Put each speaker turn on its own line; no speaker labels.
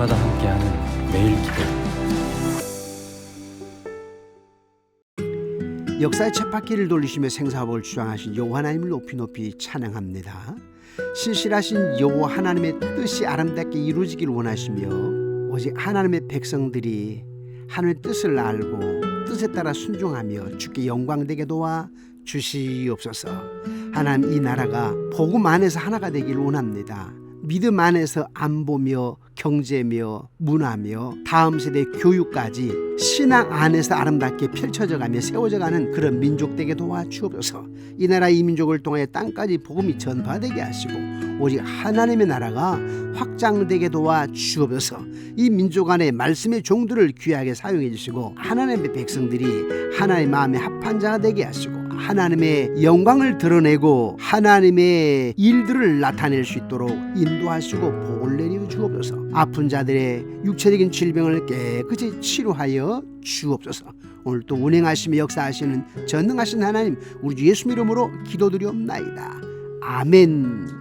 아침마다 함께하는 매일 기도
역사의 쳇바퀴를 돌리시며 생사복을 주장하신 여호와 하나님을 높이 높이 찬양합니다. 신실하신 여호와 하나님의 뜻이 아름답게 이루어지길 원하시며 오직 하나님의 백성들이 하나님의 뜻을 알고 뜻에 따라 순종하며 주께 영광되게 도와 주시옵소서. 하나님 이 나라가 복음 안에서 하나가 되길 원합니다. 믿음 안에서 안보며 경제며 문화며 다음 세대 교육까지 신앙 안에서 아름답게 펼쳐져가며 세워져가는 그런 민족 되게 도와주옵소서. 이 나라 이 민족을 통하여 땅까지 복음이 전파되게 하시고 오직 하나님의 나라가 확장되게 도와주옵소서. 이 민족 안에 말씀의 종들을 귀하게 사용해 주시고 하나님의 백성들이 하나님의 마음에 합한 자가 되게 하시고 하나님의 영광을 드러내고 하나님의 일들을 나타낼 수 있도록 인도하시고 복을 내려 주옵소서. 아픈 자들의 육체적인 질병을 깨끗이 치료하여 주옵소서. 오늘 또 운행하시며 역사하시는 전능하신 하나님 우리 주 예수 이름으로 기도드리옵나이다. 아멘.